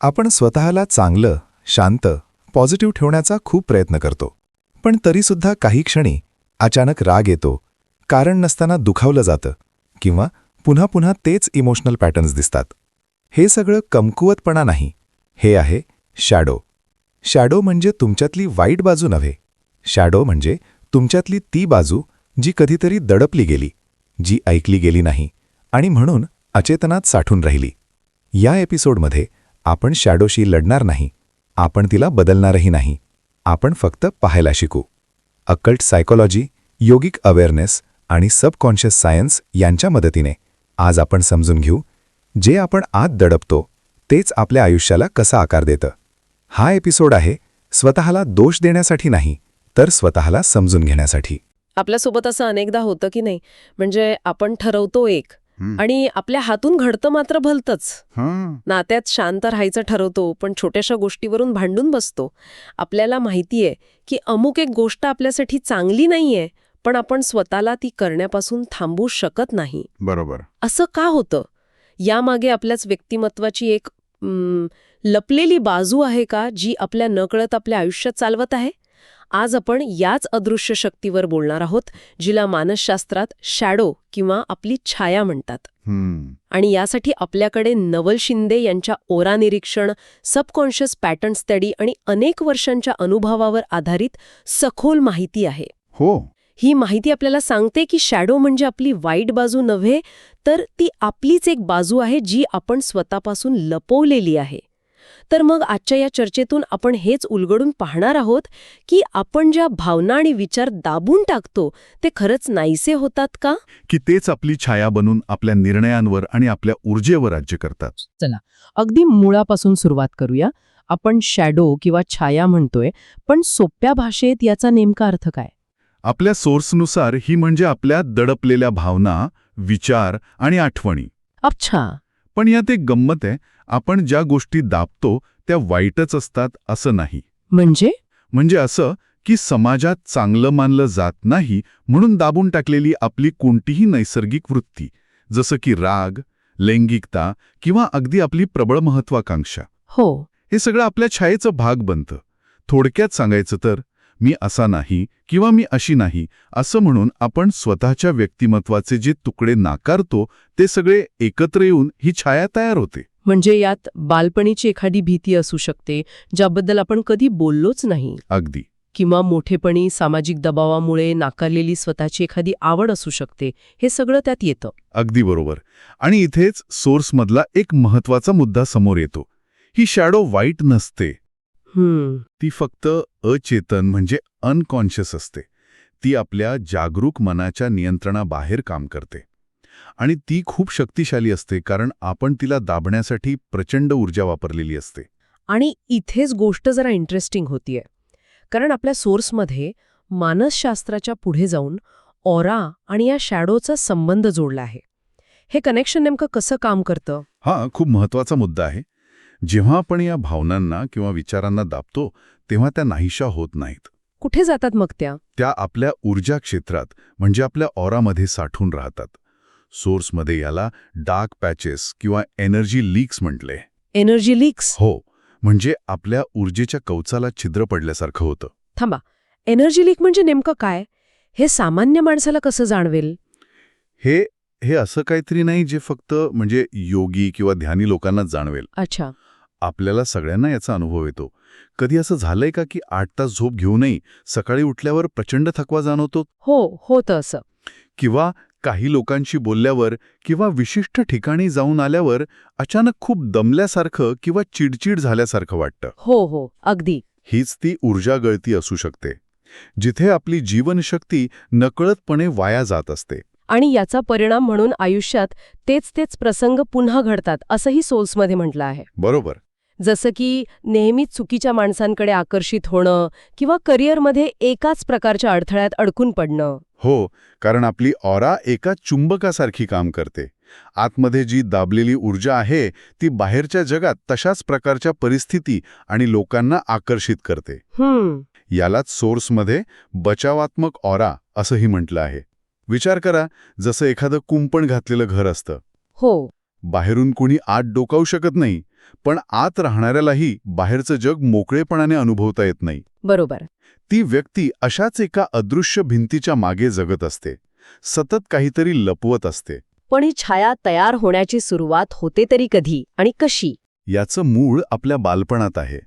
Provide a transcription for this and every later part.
आपण स्वतःला चांगलं शांत पॉझिटिव्ह ठेवण्याचा खूप प्रयत्न करतो. पण तरीसुद्धा काही क्षणी अचानक राग येतो कारण नसताना दुखावलं जातं किंवा पुन्हा पुन्हा तेच इमोशनल पॅटर्न्स दिसतात. हे सगळं कमकुवतपणा नाही. हे आहे शॅडो. शॅडो म्हणजे तुमच्यातली वाईट बाजू नव्हे. शॅडो म्हणजे तुमच्यातली ती बाजू जी कधीतरी दडपली गेली जी ऐकली गेली नाही आणि म्हणून अचेतनात साठून राहिली. या एपिसोडमध्ये आपण शॅडोशी लढणार नाही. आपण तिला बदलणारही नाही. आपण फक्त पाहायला शिकू. अकल्ट सायकोलॉजी योगिक अवेअरनेस आणि सबकॉन्शियस सायन्स यांच्या मदतीने आज आपण समजून घेऊ जे आपण आत दडपतो तेच आपल्या आयुष्याला कसा आकार देतं. हा एपिसोड आहे स्वतःला दोष देण्यासाठी नाही तर स्वतःला समजून घेण्यासाठी. आपल्यासोबत असं अनेकदा होतं की नाही म्हणजे आपण ठरवतो एक आणि आपल्या हातून घडतं मात्र भलतंच. नात्यात शांत राहायचं ठरवतो पण छोट्याशा गोष्टीवरून भांडून बसतो. आपल्याला माहितीये की अमुक एक गोष्ट आपल्यासाठी चांगली नाहीये पण आपण स्वतःला ती करण्यापासून थांबवू शकत नाही. बरोबर. असं का होतं? यामागे आपल्याच व्यक्तिमत्वाची एक लपलेली बाजू आहे का जी आपल्या नकळत आपल्या आयुष्यात चालवत आहे? आज आपण याच अदृश्य शक्तीवर बोलणार आहोत जिला मानसशास्त्रात शॅडो किंवा आपली छाया म्हणतात. हम्म. आणि यासाठी आपल्याकडे नवल शिंदे यांच्या ओरा निरीक्षण सबकॉन्शियस पॅटर्न स्टडी आणि अनेक वर्षांच्या अनुभवावर आधारित सखोल माहिती आहे. हो. ही माहिती आपल्याला सांगते की शॅडो म्हणजे आपली वाईट बाजू नव्हे तर ती आपलीच एक बाजू आहे जी आपण स्वतःपासून लपवलेली आहे. तर मग आजच्या या चर्चेतून आपण हेच उलगडून पाहणार आहोत की आपण ज्या भावना आणि विचार दाबून टाकतो ते खरंच नाहीसे होतात का? की तेच आपली छाया बनून आपल्या निर्णयांवर आणि आपल्या ऊर्जेवर राज्य करतात. अगदी मुळापासून सुरुवात करूया. आपण शॅडो किंवा छाया म्हणतोय पण सोप्या भाषेत याचा नेमका अर्थ काय? आपल्या सोर्सनुसार ही म्हणजे आपल्या दडपलेल्या भावना विचार आणि आठवणी. अच्छा. पण यात एक गंमत आहे आपण ज्या गोष्टी दाबतो त्या वाईटच असतात असं नाही. म्हणजे? म्हणजे असं की समाजात चांगलं मानलं जात नाही म्हणून दाबून टाकलेली आपली कोणतीही नैसर्गिक वृत्ती जसं की राग लैंगिकता किंवा अगदी आपली प्रबळ महत्वाकांक्षा हो. हे सगळं आपल्या छायेचं भाग बनतं. थोडक्यात सांगायचं तर मी असा नाही किंवा मी अशी नाही असं म्हणून आपण स्वतःच्या व्यक्तिमत्वाचे जे तुकडे नाकारतो ते सगळे एकत्र येऊन ही छाया तयार होते. म्हणजे यात बालपणीची एखादी भीती असू शकते ज्याबद्दल आपण कधी बोललोच नाही. अगदी. किंवा मोठेपणी सामाजिक दबावामुळे नाकारलेली स्वतःची एखादी आवड असू शकते हे सगळं त्यात येतं. अगदी बरोबर. आणि इथेच सोर्समधला एक महत्त्वाचा मुद्दा समोर येतो. ही शॅडो वाईट नसते. ती फक्त अचेतन म्हणजे अनकॉन्शियस असते. ती आपल्या जागरूक मनाच्या नियंत्रणाबाहेर काम करते. आणि ती खूप शक्तिशाली असते कारण आपण तिला दाबण्यासाठी प्रचंड ऊर्जा वापरलेली असते. आणि इथेच गोष्ट जरा इंटरेस्टिंग होतीये. कारण आपल्या सोर्समध्ये मानसशास्त्राच्या पुढे जाऊन ऑरा आणि या शॅडोचा संबंध जोडला आहे. हे कनेक्शन नेमकं कसं काम करतं? हा खूप महत्त्वाचा मुद्दा आहे. जेव्हा आपण या भावनांना किंवा विचारांना दाबतो तेव्हा त्या नाहीशा होत नाहीत. कुठे जातात मग त्या? त्या आपल्या ऊर्जा क्षेत्रात म्हणजे आपल्या ऑरामध्ये साठून राहतात. सोर्समध्ये याला डार्क पॅचेस किंवा एनर्जी लीक्स म्हटले. Energy leaks? हो म्हणजे आपल्या ऊर्जेच्या कवचाला छिद्र पडल्यासारखं होतं. थांबा एनर्जी लीक म्हणजे नेमकं काय? हे सामान्य माणसाला कसं जाणवेल? हे हे असं काहीतरी नाही जे फक्त म्हणजे योगी किंवा ध्यानी लोकांना जाणवेल. अच्छा. आपल्याला सगळ्यांना याचा अनुभव येतो. कधी असं झालंय का की आठ तास झोप घेऊनही सकाळी उठल्यावर प्रचंड थकवा जाणवतो? हो होतं असं. किंवा काही लोकांशी बोलल्यावर किंवा विशिष्ट ठिकाणी जाऊन आल्यावर अचानक खूप दमल्यासारखं किंवा चिडचिड झाल्यासारखं वाटतं. हो हो अगदी. हीच ती ऊर्जा गळती असू शकते जिथे आपली जीवनशक्ती नकळतपणे वाया जात असते. आणि याचा परिणाम म्हणून आयुष्यात तेच तेच प्रसंग पुन्हा घडतात असंही सोल्समध्ये म्हटलं आहे. बरोबर. जसं की नेहमीच चुकीच्या माणसांकडे आकर्षित होणं किंवा करिअरमध्ये एकाच प्रकारच्या अडथळ्यात अडकून पडणं. हो कारण आपली ऑरा एका चुंबकासारखी काम करते. आतमध्ये जी दाबलेली ऊर्जा आहे ती बाहेरच्या जगात तशाच प्रकारच्या परिस्थिती आणि लोकांना आकर्षित करते. हम्म. यालाच सोर्समध्ये बचावात्मक ऑरा असंही म्हटलं आहे. विचार करा जसं एखादं कुंपण घातलेलं घर असतं. हो. बाहेरून कुणी आत डोकावू शकत नाही पण आत राहणाऱ्यालाही बाहेरचं जग मोकळेपणाने अनुभवता येत नाही. बरोबर. ती व्यक्ती अशाच एका अदृश्य भिंतीच्या मागे जगत असते. सतत काहीतरी लपवत असते. पण ही छाया तयार होण्याची सुरुवात होते तरी कधी आणि कशी? याचं मूळ आपल्या बालपणात आहे.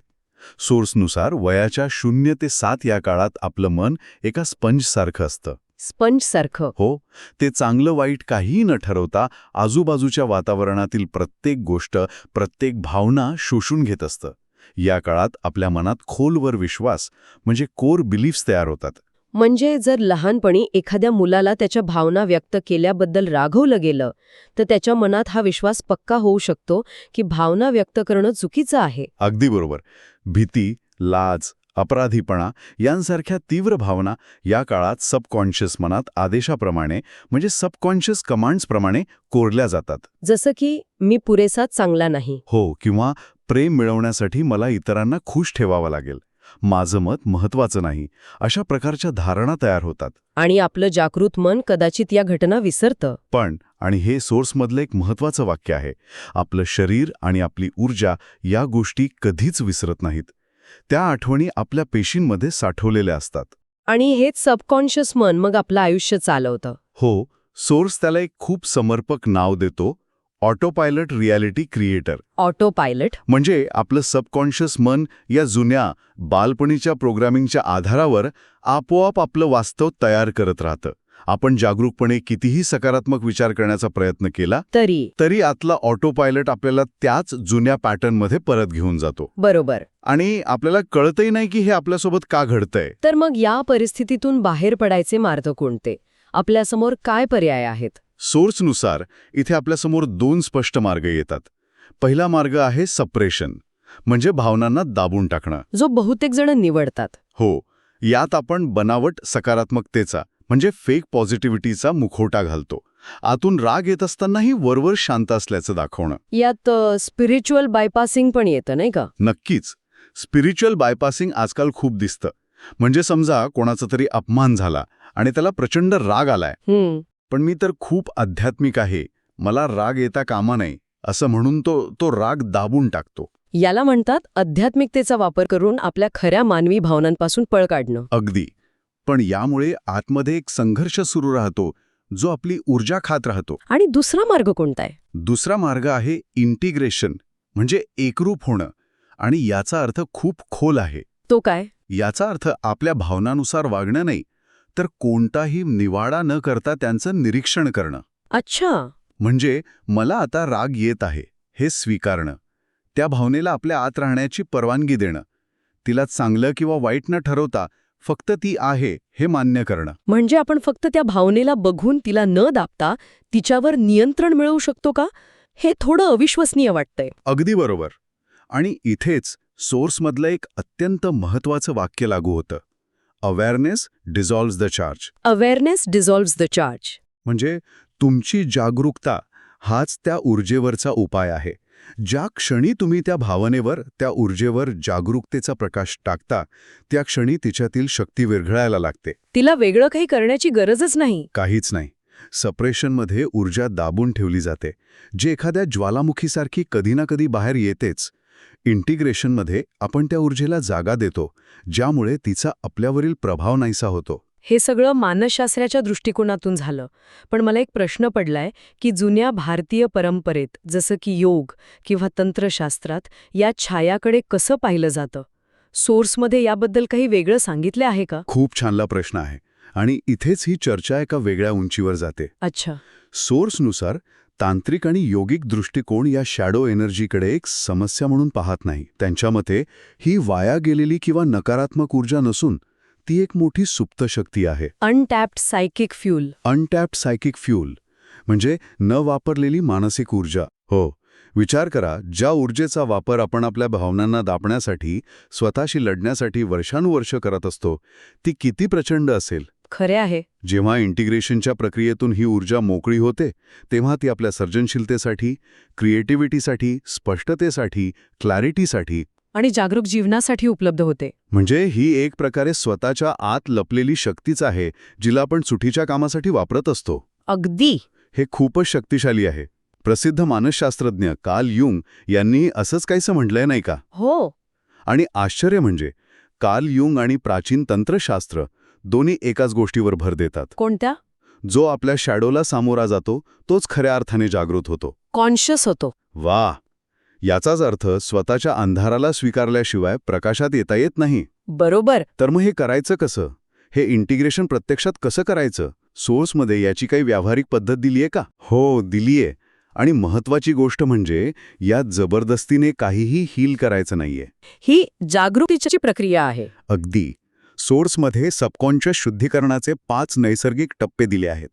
सोर्सनुसार वयाच्या शून्य ते सात या काळात आपलं मन एका स्पंजसारखं असतं. स्पंज सारखं हो ते चांगलं वाईट काहीही न ठरवता आजूबाजूच्या वातावरणातील प्रत्येक गोष्ट प्रत्येक भावना शोषून घेत असतं. या काळात आपल्या मनात खोलवर विश्वास म्हणजे कोर बिलीफ्स तयार होतात. म्हणजे जर लहानपणी एखाद्या मुलाला त्याच्या भावना व्यक्त केल्याबद्दल रागवलं गेलं तर त्याच्या मनात हा विश्वास पक्का होऊ शकतो की भावना व्यक्त करणं चुकीचं आहे. अगदी बरोबर. भीती लाज अपराधीपणा यांसारख्या तीव्र भावना या काळात सबकॉन्शियस मनात आदेशाप्रमाणे म्हणजे सबकॉन्शियस कमांड्सप्रमाणे कोरल्या जातात. जसं की मी पुरेसा चांगला नाही. हो किंवा प्रेम मिळवण्यासाठी मला इतरांना खुश ठेवावं लागेल. माझं मत महत्वाचं नाही. अशा प्रकारच्या धारणा तयार होतात. आणि आपलं जागृत मन कदाचित या घटना विसरतं. पण आणि हे सोर्समधलं एक महत्वाचं वाक्य आहे आपलं शरीर आणि आपली ऊर्जा या गोष्टी कधीच विसरत नाहीत. त्या आठवणी आपल्या पेशींमध्ये साठवलेल्या असतात. आणि हेच सबकॉन्शियस मन मग आपलं आयुष्य चालवतं. हो सोर्स त्याला एक खूप समर्पक नाव देतो autopilot reality creator. Auto pilot म्हणजे आपलं सबकॉन्शियस मन या जुन्या बालपणीच्या प्रोग्रामिंगच्या आधारावर आपोआप आपलं वास्तव तयार करत राहतं. आपण जागरूकपणे कितीही सकारात्मक विचार करण्याचा प्रयत्न केला तरी. तरी आतला ऑटो पायलट आपल्याला त्याच जुन्या पॅटर्नमध्ये परत घेऊन जातो. बरोबर. आणि आपल्याला कळतही नाही की हे आपल्यासोबत का घडतंय. तर मग या परिस्थितीतून बाहेर पडायचे मार्ग कोणते? आपल्यासमोर काय पर्याय आहेत? सोर्सनुसार इथे आपल्यासमोर दोन स्पष्ट मार्ग येतात. पहिला मार्ग आहे सप्रेशन म्हणजे भावनांना दाबून टाकणं. जो बहुतेक जण निवडतात. हो यात आपण बनावट सकारात्मकतेचा म्हणजे फेक पॉझिटिव्हिटीचा मुखोटा घालतो. आतून राग येत असतानाही वरवर शांत असल्याचं दाखवणं. यात स्पिरिच्युअल बायपासिंग पण येतं नाही का? नक्कीच. स्पिरिच्युअल बायपासिंग आजकाल खूप दिसतं. म्हणजे समजा कोणाचा तरी अपमान झाला आणि त्याला प्रचंड राग आलाय. पण मी तर खूप आध्यात्मिक आहे. मला राग येता कामा नाही असं म्हणून तो तो राग दाबून टाकतो. याला म्हणतात आध्यात्मिकतेचा वापर करून आपल्या खऱ्या मानवी भावनांपासून पळ काढणं. अगदी. पण यामुळे आतमध्ये एक संघर्ष सुरू राहतो जो आपली ऊर्जा खात राहतो. आणि दुसरा मार्ग कोणता आहे? दुसरा मार्ग आहे इंटिग्रेशन म्हणजे एकरूप होणं. आणि याचा अर्थ खूप खोल आहे. तो काय? याचा अर्थ आपल्या भावनानुसार वागणं नाही तर कोणताही निवाडा न करता त्यांचं निरीक्षण करणं. अच्छा. म्हणजे मला आता राग येत आहे हे स्वीकारणं. त्या भावनेला आपल्या आत राहण्याची परवानगी देणं. तिला चांगलं किंवा वाईट न ठरवता फक्त ती आहे हे मान्य करणं. म्हणजे आपण फक्त त्या भावनेला बघून तिला न दाबता तिच्यावर नियंत्रण मिळवू शकतो का? हे थोडं अविश्वसनीय वाटतंय. अगदी बरोबर. आणि इथेच सोर्समधलं एक अत्यंत महत्वाचं वाक्य लागू होतं. Awareness dissolves the charge awareness dissolves the charge म्हणजे तुमची जागरूकता हाच त्या ऊर्जेवरचा उपाय आहे. ज्या क्षणी तुम्ही त्या भावनेवर त्या ऊर्जेवर जागरूकतेचा प्रकाश टाकता त्या क्षणी तिच्यातील शक्ती विरघळायला लागते. तिला वेगळं काही करण्याची गरजच नाही. काहीच नाही. सप्रेशनमध्ये ऊर्जा दाबून ठेवली जाते. जे एखाद्या ज्वालामुखीसारखी कधी ना कधी बाहेर येतेच. इंटिग्रेशनमध्ये आपण त्या ऊर्जेला जागा देतो ज्यामुळे तिचा आपल्यावरील प्रभाव नाहीसा होतो. हे सगळं मानसशास्त्राच्या दृष्टिकोनातून झालं. पण मला एक प्रश्न पडलाय की जुन्या भारतीय परंपरेत जसं की योग किंवा तंत्रशास्त्रात या छायाकडे कसं पाहिलं जातं? सोर्समध्ये याबद्दल काही वेगळं सांगितलं आहे का? खूप छानला प्रश्न आहे आणि इथेच ही चर्चा एका वेगळ्या उंचीवर जाते. अच्छा. सोर्सनुसार तांत्रिक आणि योगिक दृष्टिकोन या शॅडो एनर्जीकडे एक समस्या म्हणून पाहत नाही. त्यांच्या मते ही वाया गेलेली किंवा नकारात्मक ऊर्जा नसून ती एक मोठी सुप्त शक्ती आहे. Untapped psychic fuel untapped psychic fuel म्हणजे न वापरलेली मानसिक ऊर्जा. हो विचार करा ज्या ऊर्जेचा वापर आपण आपल्या भावनांना दाबण्यासाठी स्वतःशी लढण्यासाठी वर्षानुवर्ष करत असतो ती किती प्रचंड असेल. खरे आहे. जेव्हा इंटिग्रेशनच्या प्रक्रियेतून ही ऊर्जा मोकळी होते तेव्हा ती आपल्या सर्जनशीलतेसाठी क्रिएटिव्हिटीसाठी स्पष्टतेसाठी क्लॅरिटीसाठी आणि जागरूक जीवनासाठी उपलब्ध होते. म्हणजे ही एक प्रकारे स्वतःच्या आत लपलेली शक्तीच आहे जिला आपण सुठीच्या कामासाठी वापरत असतो. अगदी. हे खूपच शक्तिशाली आहे. प्रसिद्ध मानसशास्त्रज्ञ कार्ल युंग यांनी असंच काहीसं म्हटलंय नाही का? हो. आणि आश्चर्य म्हणजे कार्ल युंग आणि प्राचीन तंत्रशास्त्र दोन्ही एकाच गोष्टीवर भर देतात. कोणत्या? जो आपल्या शॅडोला सामोरा जातो तोच खऱ्या अर्थाने जागृत होतो. कॉन्शियस होतो. वा! याचाच अर्थ स्वतःच्या अंधाराला स्वीकारल्याशिवाय प्रकाशात येता येत नाही. बरोबर. तर मग हे करायचं कसं? हे इंटिग्रेशन प्रत्यक्षात कसं करायचं? सोर्समध्ये याची काही व्यावहारिक पद्धत दिलीये का? हो दिलीये. आणि महत्वाची गोष्ट म्हणजे यात जबरदस्तीने काहीही हील करायचं नाहीये. ही जागृतीची प्रक्रिया आहे. अगदी. सोर्समध्ये सबकॉन्शियस शुद्धीकरणाचे पाच नैसर्गिक टप्पे दिले आहेत.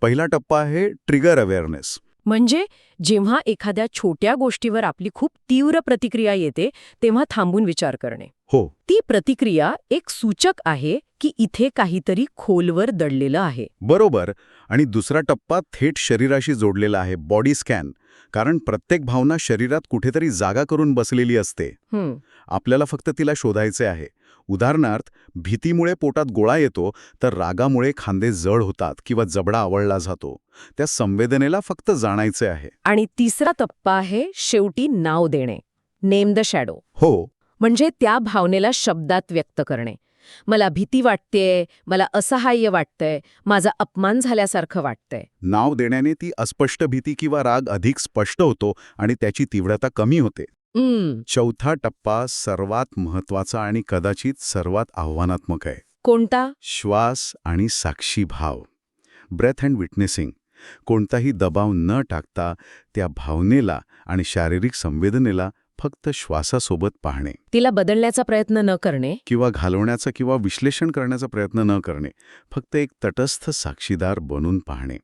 पहिला टप्पा आहे ट्रिगर अवेअरनेस म्हणजे जेव्हा एखाद्या छोट्या गोष्टीवर आपली खूप तीव्र प्रतिक्रिया येते तेव्हा थांबून विचार करणे. हो. ती प्रतिक्रिया एक सूचक आहे की इथे काहीतरी खोलवर दडलेलं आहे. बरोबर. आणि दुसरा टप्पा थेट शरीराशी जोडलेला आहे बॉडी स्कॅन. कारण प्रत्येक भावना शरीरात कुठेतरी जागा करून बसलेली असते. आपल्याला फक्त तिला शोधायचे आहे. उदाहरणार्थ भीतीमुळे पोटात गोळा येतो तर रागामुळे खांदे जड होतात किंवा जबडा आवळला जातो. त्या संवेदनेला फक्त जाणायचे आहे. आणि तिसरा टप्पा आहे शेवटी नाव देणे. नेम द शॅडो हो. म्हणजे त्या भावनेला शब्दात व्यक्त करणे. मला भीती वाटतेय मला असहाय्य वाटतंय माझा अपमान झाल्यासारखं वाटतंय. नाव देण्याने ती अस्पष्ट भीती किंवा राग अधिक स्पष्ट होतो आणि त्याची तीव्रता कमी होते. चौथा टप्पा सर्वात महत्त्वाचा आणि कदाचित सर्वात आव्हानात्मक आहे. कोणता? श्वास आणि साक्षी भाव. Breath and witnessing. कोणताही दबाव न टाकता त्या भावनेला आणि शारीरिक संवेदनेला फक्त श्वासासोबत पाहणे. तिला बदलण्याचा प्रयत्न न करणे. किंवा घालवण्याचा किंवा विश्लेषण करण्याचा प्रयत्न न करणे. फक्त एक तटस्थ साक्षीदार बनून पाहणे.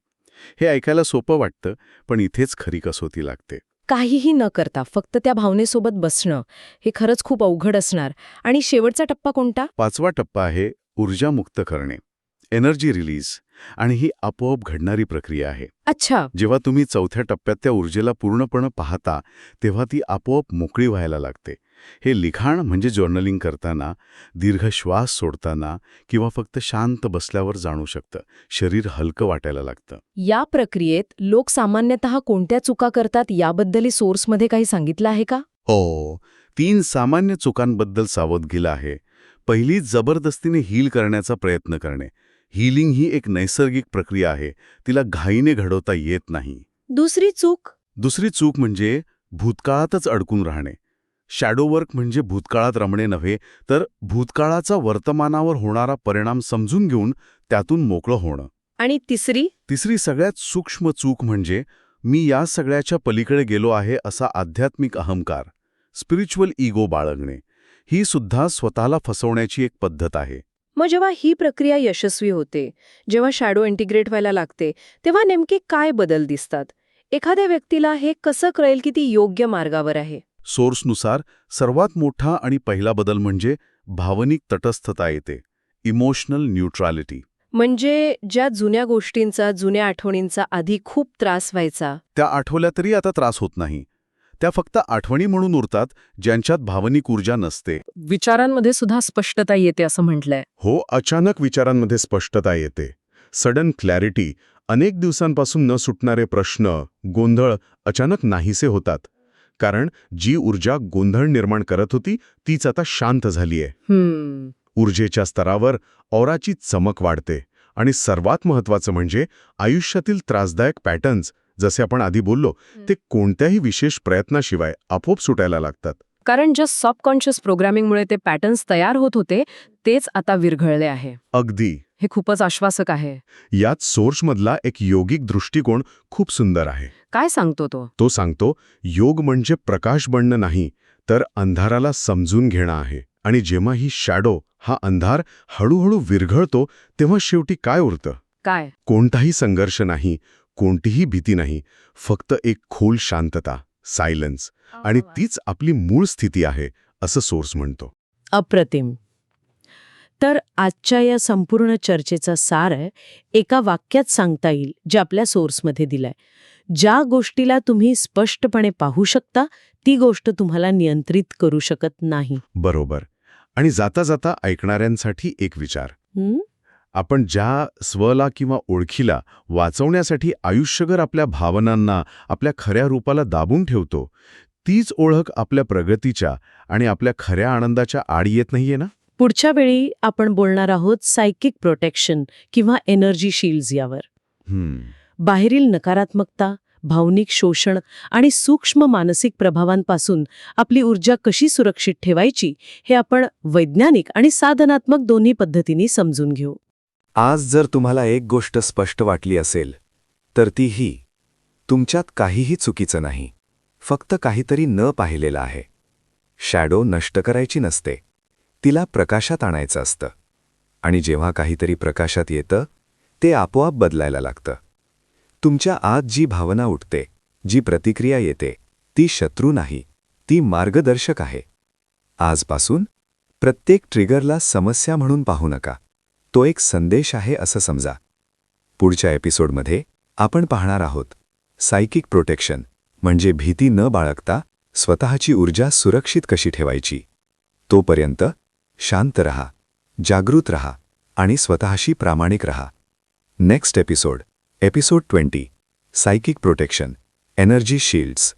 हे ऐकायला सोपं वाटतं पण इथेच खरी कसोती लागते. काहीही न करता फक्त त्या भावनेसोबत बसणं हे खरंच खूप अवघड असणार. आणि शेवटचा टप्पा कोणता? पाचवा टप्पा आहे ऊर्जा मुक्त करणे. एनर्जी रिलीज आणि ही आपोआप घडणारी प्रक्रिया आहे. अच्छा. जेव्हा तुम्ही चौथ्या टप्प्यात त्या ऊर्जेला पूर्णपणे पाहता तेव्हा ती आपोआप मोकळी व्हायला लागते. हे लिखाण म्हणजे जर्नलिंग करताना दीर्घ श्वास सोडताना किंवा फक्त शांत बसल्यावर जाणू शकतं. शरीर हलकं वाटायला लागतं. या प्रक्रियेत लोक सामान्यतः कोणत्या चुका करतात याबद्दलही सोर्समध्ये काही सांगितलं आहे का? हो. तीन सामान्य चुकांबद्दल सावधगिला आहे. पहिली जबरदस्तीने हील करण्याचा प्रयत्न करणे. हीलिंग ही एक नैसर्गिक प्रक्रिया आहे. तिला घाईने घडवता येत नाही. दुसरी चूक? दुसरी चूक म्हणजे भूतकाळातच अडकून राहणे. शॅडोवर्क म्हणजे भूतकाळात रमणे नव्हे तर भूतकाळाचा वर्तमानावर होणारा परिणाम समजून घेऊन त्यातून मोकळं होणं. आणि तिसरी? तिसरी सगळ्यात सूक्ष्म चूक म्हणजे मी या सगळ्याच्या पलीकडे गेलो आहे असा आध्यात्मिक अहंकार स्पिरिच्युअल इगो बाळगणे ही सुद्धा स्वतःला फसवण्याची एक पद्धत आहे. मग जेव्हा ही प्रक्रिया यशस्वी होते जेव्हा शॅडो इंटिग्रेट व्हायला लागते तेव्हा नेमके काय बदल दिसतात? एखाद्या व्यक्तीला हे कसं कळेल की ती योग्य मार्गावर आहे? सोर्सनुसार सर्वात मोठा आणि पहिला बदल म्हणजे भावनिक तटस्थता येते इमोशनल न्यूट्रॅलिटी. म्हणजे ज्या जुन्या गोष्टींचा जुन्या आठवणींचा आधी खूप त्रास व्हायचा. त्या आठवल्या तरी आता त्रास होत नाही. त्या फक्त आठवणी म्हणून उरतात ज्यांच्यात भावनिक ऊर्जा नसते. विचारांमध्ये सुद्धा स्पष्टता येते असं म्हटलंय. हो अचानक विचारांमध्ये स्पष्टता येते. सडन क्लॅरिटी अनेक दिवसांपासून न सुटणारे प्रश्न गोंधळ अचानक नाहीसे होतात. कारण जी ऊर्जा गोंधळ निर्माण करत होती तीच आता शांत झालीय. ऊर्जेच्या स्तरावर औराची चमक वाढते आणि सर्वात महत्वाचं म्हणजे आयुष्यातील त्रासदायक पॅटर्न्स जसे आपण आधी बोललो ते कोणत्याही विशेष प्रयत्नाशिवाय आपोआप सुटायला लागतात. कारण ज्या सबकॉन्शियस प्रोग्रामिंगमुळे ते पॅटर्न्स तयार होत होते तेच आता विरघळले आहे. अगदी. हे खूपच आश्वासक आहे. यात सोर्समधला एक योगिक दृष्टिकोन खूप सुंदर आहे. काय सांगतो तो? तो सांगतो योग म्हणजे प्रकाश बनणं नाही तर अंधाराला समजून घेणं आहे. आणि जेव्हा ही शॅडो हा अंधार हळूहळू विरघळतो तेव्हा शेवटी काय उरतं? काय? कोणताही संघर्ष नाही कोणतीही भीती नाही फक्त एक खोल शांतता सायलन्स आणि तीच आपली मूळ स्थिती आहे असं सोर्स म्हणतो. अप्रतिम. तर आजच्या या संपूर्ण चर्चेचा सार आहे एका वाक्यात सांगता येईल जे आपल्या सोर्समध्ये दिलंय. ज्या गोष्टीला तुम्ही स्पष्टपणे पाहू शकता ती गोष्ट तुम्हाला नियंत्रित करू शकत नाही. बरोबर. आणि जाता जाता ऐकणाऱ्यांसाठी एक विचार? आपण ज्या स्वला किंवा ओळखीला वाचवण्यासाठी आयुष्यभर आपल्या भावनांना आपल्या खऱ्या रूपाला दाबून ठेवतो तीच ओळख आपल्या प्रगतीच्या आणि आपल्या खऱ्या आनंदाच्या आड येत नाहीये ना? पुढच्या वेळी आपण बोलणार आहोत सायकिक प्रोटेक्शन किंवा एनर्जी शिल्ड्स यावर. बाहेरील नकारात्मकता भावनिक शोषण आणि सूक्ष्म मानसिक प्रभावांपासून आपली ऊर्जा कशी सुरक्षित ठेवायची हे आपण वैज्ञानिक आणि साधनात्मक दोन्ही पद्धतींनी समजून घेऊ. आज जर तुम्हाला एक गोष्ट स्पष्ट वाटली असेल तर ती ही. तुमच्यात काहीही चुकीचं नाही. फक्त काहीतरी न पाहिलेलं आहे. शॅडो नष्ट करायची नसते. तिला प्रकाशात आणायचं असतं. आणि जेव्हा काहीतरी प्रकाशात येतं ते आपोआप बदलायला लागतं. तुमच्या आत जी भावना उठते जी प्रतिक्रिया येते ती शत्रू नाही ती मार्गदर्शक आहे. आजपासून प्रत्येक ट्रिगरला समस्या म्हणून पाहू नका. तो एक संदेश आहे असं समजा. पुढच्या एपिसोडमध्ये आपण पाहणार आहोत. सायकिक प्रोटेक्शन म्हणजे भीती न बाळगता स्वतःची ऊर्जा सुरक्षित कशी ठेवायची? तोपर्यंत शांत रहा जागृत रहा आणि स्वतःशी प्रामाणिक रहा. Next episode episode twenty psychic protection energy shields.